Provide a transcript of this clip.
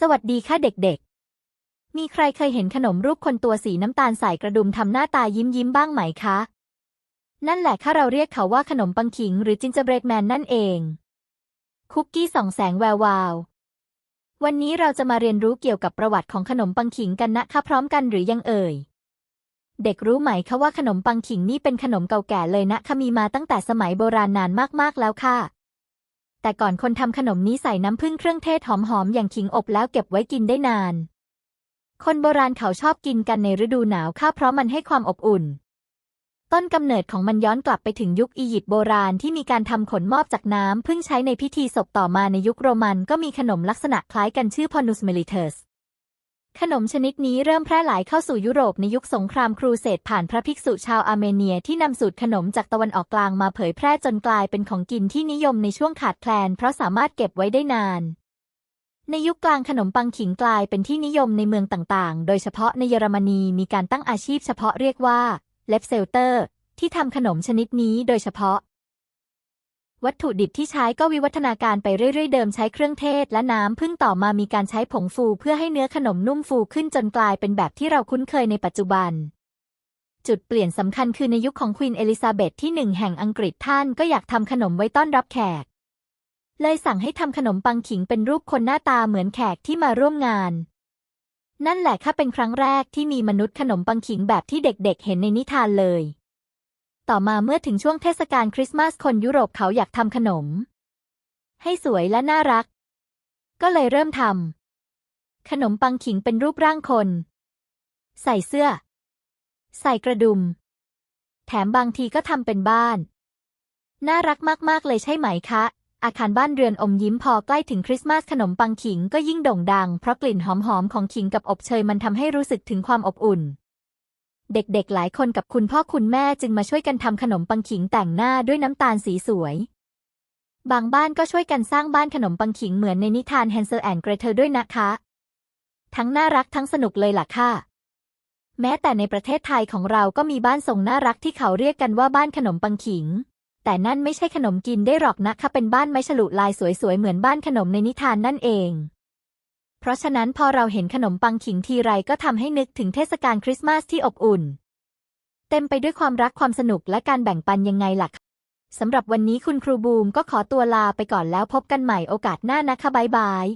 สวัสดีค่ะเด็กๆ มีใครเคยเห็นขนมรูปคนตัวสีน้ำตาลใส่กระดุมทำหน้าตายิ้มยิ้มบ้างไหมคะ นั่นแหละค่ะเราเรียกเขาว่าขนมปังขิงหรือจินเจอร์เบรดแมนนั่นเอง คุกกี้ส่องแสงแวววาว วันนี้เราจะมาเรียนรู้เกี่ยวกับประวัติของขนมปังขิงกันนะคะพร้อมกันหรือยังเอ่ย เด็กรู้ไหมคะว่าขนมปังขิงนี่เป็นขนมเก่าแก่เลยนะคะมีมาตั้งแต่สมัยโบราณนานมากๆแล้วค่ะ แต่ก่อนคนทำขนมนี้ใส่น้ำผึ้งเครื่องเทศหอมๆอย่างขิงอบแล้วเก็บไว้กินได้นาน คนโบราณเขาชอบกินกันในฤดูหนาวค่ะเพราะมันให้ความอบอุ่น ต้นกำเนิดของมันย้อนกลับไปถึงยุคอียิปต์โบราณที่มีการทำขนมอบจากน้ำพึ่งใช้ในพิธีศพต่อมาในยุคโรมันก็มีขนมลักษณะคล้ายกันชื่อพอนุสเมลิเทส ขนมชนิดนี้เริ่มแพร่หลายเข้าสู่ยุโรปในยุคสงครามครูเสดผ่านพระภิกษุชาวอาร์เมเนียที่นำสูตรขนมจากตะวันออกกลางมาเผยแพร่จนกลายเป็นของกินที่นิยมในช่วงขาดแคลน เพราะสามารถเก็บไว้ได้นาน ในยุคกลางขนมปังขิงกลายเป็นที่นิยมในเมืองต่างๆ โดยเฉพาะในเยอรมนีมีการตั้งอาชีพเฉพาะเรียกว่าเลฟเซลเตอร์ ที่ทำขนมชนิดนี้โดยเฉพาะ วัตถุดิบที่ใช้ก็วิวัฒนาการไปเรื่อย ๆ เดิมใช้เครื่องเทศและน้ำพึ่งต่อมามีการใช้ผงฟูเพื่อให้เนื้อขนมนุ่มฟูขึ้นจนกลายเป็นแบบที่เราคุ้นเคยในปัจจุบัน จุดเปลี่ยนสำคัญคือในยุคของควีนเอลิซาเบธที่หนึ่งแห่งอังกฤษท่านก็อยากทำขนมไว้ต้อนรับแขก เลยสั่งให้ทำขนมปังขิงเป็นรูปคนหน้าตาเหมือนแขกที่มาร่วมงาน นั่นแหละค่ะเป็นครั้งแรกที่มีมนุษย์ขนมปังขิงแบบที่เด็กๆเห็นในนิทานเลย ต่อมาเมื่อถึงช่วงเทศกาลคริสต์มาสคนยุโรปเขาอยากทำขนม ให้สวยและน่ารัก ก็เลยเริ่มทำขนมปังขิงเป็นรูปร่างคน ใส่เสื้อ ใส่กระดุม แถมบางทีก็ทำเป็นบ้าน น่ารักมาก ๆ เลยใช่ไหมคะ อาคารบ้านเรือนอมยิ้มพอใกล้ถึงคริสต์มาสขนมปังขิงก็ยิ่งโด่งดัง เพราะกลิ่นหอมๆของขิงกับอบเชยมันทำให้รู้สึกถึงความอบอุ่น เด็กๆ หลายคนกับคุณพ่อคุณแม่จึงมาช่วยกันทำขนมปังขิงแต่งหน้าด้วยน้ำตาลสีสวย บางบ้านก็ช่วยกันสร้างบ้านขนมปังขิงเหมือนในนิทานแฮนเซลแอนเกรเทลด้วยนะคะ ทั้งน่ารักทั้งสนุกเลยล่ะค่ะ แม้แต่ในประเทศไทยของเราก็มีบ้านทรงน่ารักที่เขาเรียกกันว่าบ้านขนมปังขิง แต่นั่นไม่ใช่ขนมกินได้หรอกนะคะเป็นบ้านไม้ฉลุลายสวยๆเหมือนบ้านขนมในนิทานนั่นเอง เพราะฉะนั้นพอเราเห็นขนมปังขิงทีไรก็ทำให้นึกถึงเทศกาลคริสต์มาสที่อบอุ่น เต็มไปด้วยความรักความสนุกและการแบ่งปันยังไงล่ะสำหรับวันนี้คุณครูบูมก็ขอตัวลาไปก่อนแล้วพบกันใหม่โอกาสหน้านะคะบ๊ายบาย